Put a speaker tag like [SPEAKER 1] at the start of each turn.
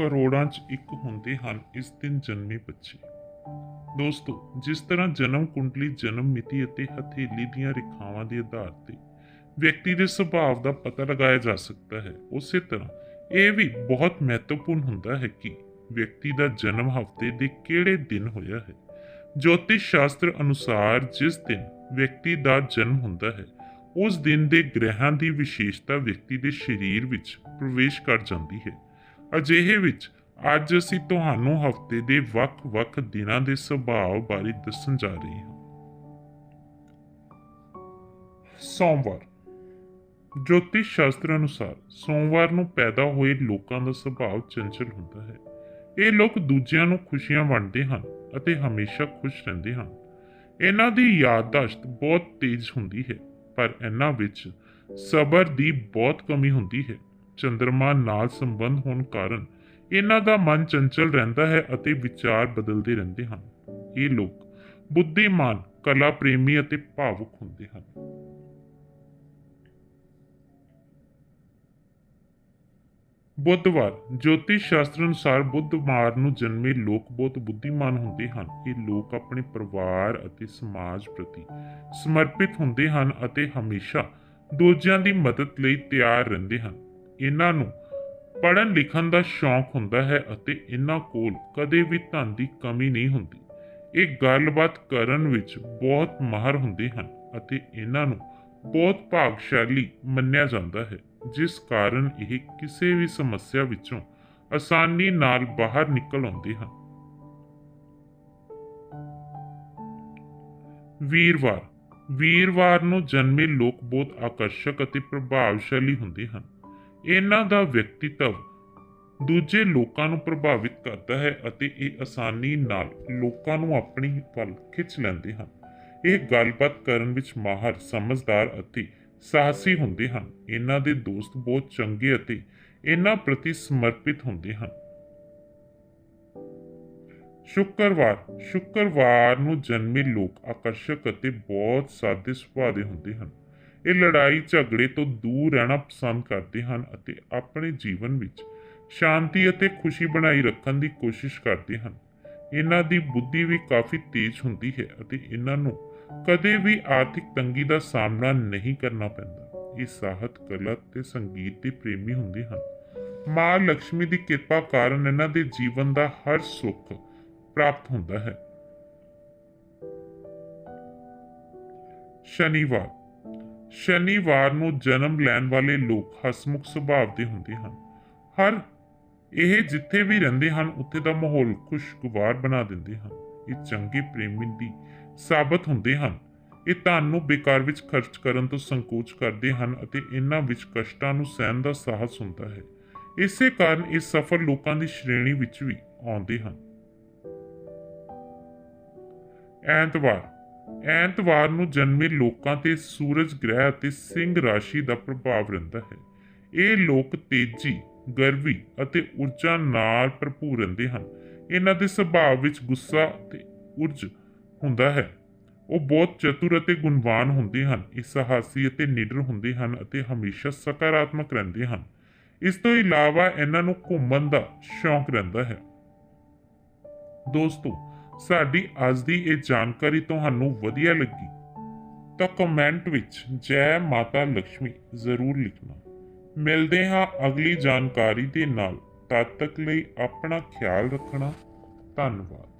[SPEAKER 1] ਕਰੋੜਾਂ 'ਚ ਇੱਕ ਹੁੰਦੇ ਹਨ ਇਸ ਦਿਨ ਜਨਮੇ ਬੱਚੇ। ਦੋਸਤੋ, ਜਿਸ ਤਰ੍ਹਾਂ ਜਨਮ ਕੁੰਡਲੀ, ਜਨਮ ਮਿਤੀ ਅਤੇ ਹਥੇਲੀ ਦੀਆਂ ਰੇਖਾਵਾਂ ਦੇ ਆਧਾਰ ਤੇ ਵਿਅਕਤੀ ਦੇ ਸੁਭਾਅ ਦਾ ਪਤਾ ਲਗਾਇਆ ਜਾ ਸਕਦਾ ਹੈ, ਉਸੇ ਤਰ੍ਹਾਂ ਇਹ ਵੀ ਬਹੁਤ ਮਹੱਤਵਪੂਰਨ ਹੁੰਦਾ ਹੈ ਕਿ ਵਿਅਕਤੀ ਦਾ ਜਨਮ ਹਫ਼ਤੇ ਦੇ ਕਿਹੜੇ ਦਿਨ ਹੋਇਆ ਹੈ। ਜੋਤਿਸ਼ ਸ਼ਾਸਤਰ ਅਨੁਸਾਰ ਜਿਸ ਦਿਨ ਵਿਅਕਤੀ ਦਾ ਜਨਮ ਹੁੰਦਾ ਹੈ, ਉਸ ਦਿਨ ਦੇ ਗ੍ਰਹਿਾਂ ਦੀ ਵਿਸ਼ੇਸ਼ਤਾ ਵਿਅਕਤੀ ਦੇ ਸਰੀਰ ਵਿੱਚ ਪ੍ਰਵੇਸ਼ ਕਰ ਜਾਂਦੀ ਹੈ। ਅਜਿਹੇ ਵਿੱਚ ਅੱਜ ਅਸੀਂ ਤੁਹਾਨੂੰ ਹਫ਼ਤੇ ਦੇ ਵੱਖ-ਵੱਖ ਦਿਨਾਂ ਦੇ ਸੁਭਾਅ ਬਾਰੇ ਦੱਸਣ ਜਾ ਰਹੇ ਹਾਂ। ਸੋਮਵਾਰ। ਜੋਤਿਸ਼ ਸ਼ਾਸਤਰ ਅਨੁਸਾਰ ਸੋਮਵਾਰ ਨੂੰ ਪੈਦਾ ਹੋਏ ਲੋਕਾਂ ਦਾ ਸੁਭਾਅ ਚੰਚਲ ਹੁੰਦਾ ਹੈ। ਇਹ ਲੋਕ ਦੂਜਿਆਂ ਨੂੰ ਖੁਸ਼ੀਆਂ ਵੰਡਦੇ ਹਨ ਅਤੇ ਹਮੇਸ਼ਾ ਖੁਸ਼ ਰਹਿੰਦੇ ਹਨ। ਇਹਨਾਂ ਦੀ ਯਾਦਦਾਸ਼ਤ ਬਹੁਤ ਤੇਜ਼ ਹੁੰਦੀ ਹੈ, ਪਰ ਇਹਨਾਂ ਵਿੱਚ ਸਬਰ ਦੀ ਬਹੁਤ ਕਮੀ ਹੁੰਦੀ ਹੈ। ਚੰ드ਰਮਾ ਨਾਲ ਸੰਬੰਧ ਹੋਣ ਕਾਰਨ ਇਹਨਾਂ ਦਾ ਮਨ ਚੰਚਲ ਰਹਿੰਦਾ ਹੈ ਅਤੇ ਵਿਚਾਰ ਬਦਲਦੇ ਰਹਿੰਦੇ ਹਨ। ਇਹ ਲੋਕ ਬੁੱਧੀਮਾਨ ਕਲਾ ਪ੍ਰੇਮੀ ਅਤੇ ਭਾਵੁਕ ਹੁੰਦੇ ਹਨ। ਬੁੱਧਵਾਰ, ਜੋਤਿਸ਼ ਸ਼ਾਸਤਰ ਅਨੁਸਾਰ ਬੁੱਧਵਾਰ ਨੂੰ ਜਨਮੇ ਲੋਕ ਬਹੁਤ ਬੁੱਧੀਮਾਨ ਹੁੰਦੇ ਹਨ। ਇਹ ਲੋਕ ਆਪਣੇ ਪਰਿਵਾਰ ਅਤੇ ਸਮਾਜ ਪ੍ਰਤੀ ਸਮਰਪਿਤ ਹੁੰਦੇ ਹਨ ਅਤੇ ਹਮੇਸ਼ਾ ਦੂਜਿਆਂ ਦੀ ਮਦਦ ਲਈ ਤਿਆਰ ਰਹਿੰਦੇ ਹਨ। ਇਹਨਾਂ ਨੂੰ। ਪੜ੍ਹਨ ਲਿਖਣ ਦਾ ਸ਼ੌਂਕ ਹੁੰਦਾ ਹੈ ਅਤੇ ਇਹਨਾਂ ਕੋਲ ਕਦੇ ਵੀ ਧਨ ਦੀ ਕਮੀ ਨਹੀਂ ਹੁੰਦੀ। ਇਹ ਗੱਲਬਾਤ ਕਰਨ ਵਿੱਚ ਬਹੁਤ ਮਾਹਰ ਹੁੰਦੇ ਹਨ ਅਤੇ ਇਹਨਾਂ ਨੂੰ ਬਹੁਤ ਭਾਗਸ਼ਾਲੀ ਮੰਨਿਆ ਜਾਂਦਾ ਹੈ, ਜਿਸ ਕਾਰਨ ਇਹ ਕਿਸੇ ਵੀ ਸਮੱਸਿਆ ਵਿੱਚੋਂ ਆਸਾਨੀ ਨਾਲ ਬਾਹਰ ਨਿਕਲ ਆਉਂਦੇ ਹਨ। ਵੀਰਵਾਰ। ਵੀਰਵਾਰ ਨੂੰ ਜਨਮੇ ਲੋਕ ਬਹੁਤ ਆਕਰਸ਼ਕ ਅਤੇ ਪ੍ਰਭਾਵਸ਼ਾਲੀ ਹੁੰਦੇ ਹਨ। ਇਹਨਾਂ ਦਾ ਵਿਅਕਤੀਤਵ ਦੂਜੇ ਲੋਕਾਂ ਨੂੰ ਪ੍ਰਭਾਵਿਤ ਕਰਦਾ ਹੈ ਅਤੇ ਇਹ ਆਸਾਨੀ ਨਾਲ ਲੋਕਾਂ ਨੂੰ ਆਪਣੀ ਵੱਲ ਖਿੱਚ ਲੈਂਦੇ ਹਨ। ਇਹ ਗੱਲਬਾਤ ਕਰਨ ਵਿੱਚ ਮਾਹਰ, ਸਮਝਦਾਰ ਅਤੇ ਸਾਹਸੀ ਹੁੰਦੇ ਹਨ। ਇਹਨਾਂ ਦੇ ਦੋਸਤ ਬਹੁਤ ਚੰਗੇ ਅਤੇ ਇਹਨਾਂ ਪ੍ਰਤੀ ਸਮਰਪਿਤ ਹੁੰਦੇ ਹਨ। ਸ਼ੁੱਕਰਵਾਰ ਸ਼ੁੱਕਰਵਾਰ ਨੂੰ ਜਨਮੇ ਲੋਕ ਆਕਰਸ਼ਕ ਅਤੇ ਬਹੁਤ ਸਾਦੇ ਸੁਭਾਅ ਦੇ ਹੁੰਦੇ ਹਨ। ਇਹ ਲੜਾਈ ਝਗੜੇ ਤੋਂ ਦੂਰ ਰਹਿਣਾ ਪਸੰਦ ਕਰਦੇ ਹਨ ਅਤੇ ਆਪਣੇ ਜੀਵਨ ਵਿੱਚ ਸ਼ਾਂਤੀ ਅਤੇ ਖੁਸ਼ੀ ਬਣਾਈ ਰੱਖਣ ਦੀ ਕੋਸ਼ਿਸ਼ ਕਰਦੇ ਹਨ। ਇਹਨਾਂ ਦੀ ਬੁੱਧੀ ਵੀ ਕਾਫੀ ਤੇਜ਼ ਹੁੰਦੀ ਹੈ ਅਤੇ ਇਹਨਾਂ ਨੂੰ ਕਦੇ ਵੀ ਆਰਥਿਕ ਤੰਗੀ ਦਾ ਸਾਹਮਣਾ ਨਹੀਂ ਕਰਨਾ ਪੈਂਦਾ। ਇਹ ਸਾਹਿਤ, ਕਲਾ ਤੇ ਸੰਗੀਤ ਦੇ ਪ੍ਰੇਮੀ ਹੁੰਦੇ ਹਨ। ਮਾਂ ਲక్ష్ਮੀ ਦੀ ਕਿਰਪਾ ਕਾਰਨ ਇਹਨਾਂ ਦੇ ਜੀਵਨ ਦਾ ਹਰ ਸੁੱਖ ਪ੍ਰਾਪਤ ਹੁੰਦਾ ਹੈ। ਸ਼ਨੀਵਾਰ ਸ਼ਨੀਵਾਰ ਨੂੰ ਜਨਮ ਲੈਣ ਵਾਲੇ ਲੋਕ ਹਸਮੁਖ ਸੁਭਾਅ ਦੇ ਹੁੰਦੇ ਹਨ। ਹਰ ਇਹ ਜਿੱਥੇ ਵੀ ਰਹਿੰਦੇ ਹਨ, ਉੱਥੇ ਦਾ ਮਾਹੌਲ ਖੁਸ਼ਗਵਾਰ ਬਣਾ ਦਿੰਦੇ ਹਨ। ਇਹ ਚੰਗੇ ਪ੍ਰੇਮੀ ਦੀ ਸਾਬਤ ਹੁੰਦੇ ਹਨ। ਇਹ ਧਨ ਨੂੰ ਬੇਕਾਰ ਵਿੱਚ ਖਰਚ ਕਰਨ ਤੋਂ ਸੰਕੋਚ ਕਰਦੇ ਹਨ ਅਤੇ ਇਹਨਾਂ ਵਿੱਚ ਕਸ਼ਟਾਂ ਨੂੰ ਸਹਿਣ ਦਾ ਸਾਹਸ ਹੁੰਦਾ ਹੈ। ਇਸੇ ਕਾਰਨ ਇਹ ਸਫਲ ਲੋਕਾਂ ਦੀ ਸ਼੍ਰੇਣੀ ਵਿੱਚ ਵੀ ਆਉਂਦੇ ਹਨ। ਐਤਵਾਰ ਐਤਵਾਰ ਨੂੰ ਜਨਮੇ ਲੋਕਾਂ ਤੇ ਸੂਰਜ ਗ੍ਰਹਿ ਅਤੇ ਸਿੰਘ ਰਾਸ਼ੀ ਦਾ ਪ੍ਰਭਾਵ ਰਹਿੰਦਾ ਹੈ। ਇਹ ਲੋਕ ਤੇਜ਼ੀ, ਗਰਵੀ ਅਤੇ ਊਰਜਾ ਨਾਲ ਭਰਪੂਰ ਰਹਿੰਦੇ ਹਨ। ਇਹਨਾਂ ਦੇ ਸੁਭਾਅ ਵਿੱਚ ਗੁੱਸਾ ਤੇ ਊਰਜ ਹੁੰਦਾ ਹੈ। ਉਹ ਬਹੁਤ ਚਤੁਰ ਅਤੇ ਗੁਣਵਾਨ ਹੁੰਦੇ ਹਨ, ਇਹ ਸਾਹਸੀ ਅਤੇ ਨਿਡਰ ਹੁੰਦੇ ਹਨ ਅਤੇ ਹਮੇਸ਼ਾ ਸਕਾਰਾਤਮਕ ਰਹਿੰਦੇ ਹਨ। ਇਸ ਤੋਂ ਇਲਾਵਾ ਇਹਨਾਂ ਨੂੰ ਘੁੰਮਣ ਦਾ ਸ਼ੌਂਕ ਰਹਿੰਦਾ ਹੈ। ਦੋਸਤੋ ਸਾਡੀ ਅੱਜ ਦੀ ਇਹ ਜਾਣਕਾਰੀ ਤੁਹਾਨੂੰ ਵਧੀਆ ਲੱਗੀ, ਤਾਂ ਕਮੈਂਟ ਵਿੱਚ ਜੈ ਮਾਤਾ ਲక్ష్ਮੀ ਜ਼ਰੂਰ ਲਿਖਣਾ। ਮਿਲਦੇ ਹਾਂ ਅਗਲੀ ਜਾਣਕਾਰੀ ਦੇ ਨਾਲ। ਤਦ ਤੱਕ ਲਈ ਆਪਣਾ ਖਿਆਲ ਰੱਖਣਾ। ਧੰਨਵਾਦ।